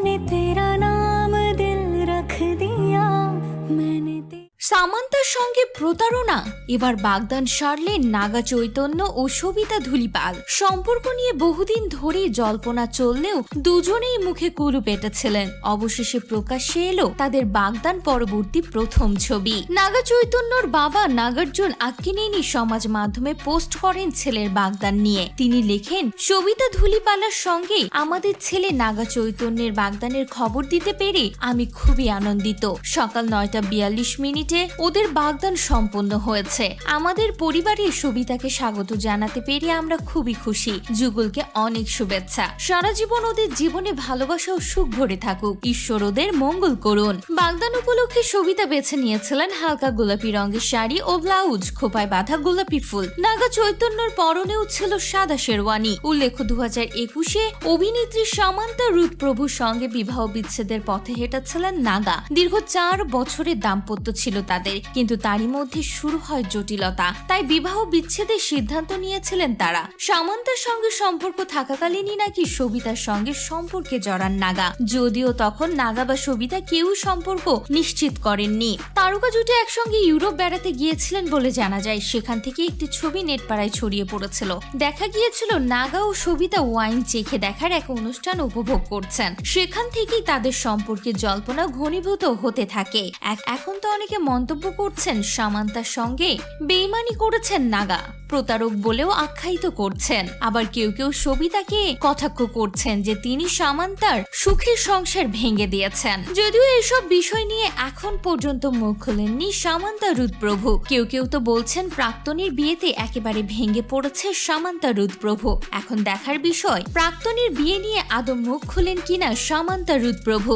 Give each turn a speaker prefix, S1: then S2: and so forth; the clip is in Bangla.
S1: anything
S2: সামান্তার সঙ্গে প্রতারণা। এবার বাগদান সারলেন নাগা, চৈতন্য ও সবিতা ধুলিপাল। সম্পর্ক নিয়ে বহুদিন ধরেই জল্পনা চললেও দুজনেই মুখে কুলু পেটেছিলেন। অবশেষে প্রকাশ্যে এলো তাদের বাগদান পরবর্তী প্রথম ছবি। নাগা চৈতন্যর বাবা নাগার্জুন আক্কিনেনি সমাজ মাধ্যমে পোস্ট করেন ছেলের বাগদান নিয়ে। তিনি লেখেন, সবিতা ধুলিপালার সঙ্গে আমাদের ছেলে নাগা চৈতন্যের বাগদানের খবর দিতে পেরে আমি খুবই আনন্দিত। সকাল নয়টা বিয়াল্লিশ মিনিটে ওদের বাগদান সম্পন্ন হয়েছে। আমাদের পরিবারে সবিতাকে স্বাগত জানাতে পেরে আমরা খুবই খুশি। যুগলকে অনেক শুভেচ্ছা। সারা জীবন ওদের জীবনে ভালোবাসা ও সুখ ভরে থাকুক। ঈশ্বর ওদের মঙ্গল করুন। বাগদান উপলক্ষে সবিতা বেছে নিয়েছিলেন হালকা গোলাপি রঙের শাড়ি ও ব্লাউজ, খোপায় বাঁধা গোলাপি ফুল। নাগা চৈতন্যর পরনেও ছিল সাদা শেরওয়ানি। উল্লেখ্য দু হাজার একুশে অভিনেত্রী সামান্তা রুদ প্রভুর সঙ্গে বিবাহ বিচ্ছেদের পথে হেঁটেছিলেন নাগা। দীর্ঘ চার বছরের দাম্পত্য ছিল তাদের। কিন্তু তারই মধ্যে শুরু হয় জটিলতা। তাই বিবাহ বিচ্ছেদের সিদ্ধান্ত নিয়েছিলেন তারা। সামান্তার সঙ্গে সম্পর্ক থাকাকালীনই নাকি সবিতার সঙ্গে সম্পর্কে জড়ান নাগা। যদিও তখন নাগা বা সবিতা কেউ সম্পর্ক নিশ্চিত করেননি। তারকা জুটি একসঙ্গে ইউরোপ বেড়াতে গিয়েছিলেন বলে জানা যায়। সেখান থেকে একটি ছবি নেটপাড়ায় ছড়িয়ে পড়েছিল। দেখা গিয়েছিল নাগা ও সবিতা ওয়াইন চেখে দেখার এক অনুষ্ঠান উপভোগ করছেন। সেখান থেকেই তাদের সম্পর্কে জল্পনা ঘনীভূত হতে থাকে। এখন তো অনেকে মন্তব্য করছেন সামান্তার সঙ্গে বেইমানি করেছেন নাগা, প্রতারক বলেও আখ্যায়িত করছেন। আবার কেউ কেউ সবিতাকে কটাক্ষ করছেন যে তিনি সামান্তার সুখের সংসার ভেঙে দিয়েছেন। যদিও এসব বিষয় নিয়ে এখন পর্যন্ত মুখ খোলেননি সামান্তা রুদ্রপ্রভু। কেউ কেউ তো বলছেন প্রাক্তনীর বিয়েতে একেবারে ভেঙে পড়েছে সামান্তা রুদ্রপ্রভু। এখন দেখার বিষয়, প্রাক্তনীর বিয়ে নিয়ে আদৌ মুখ খুলেন কিনা সামান্তা রুদ্রপ্রভু।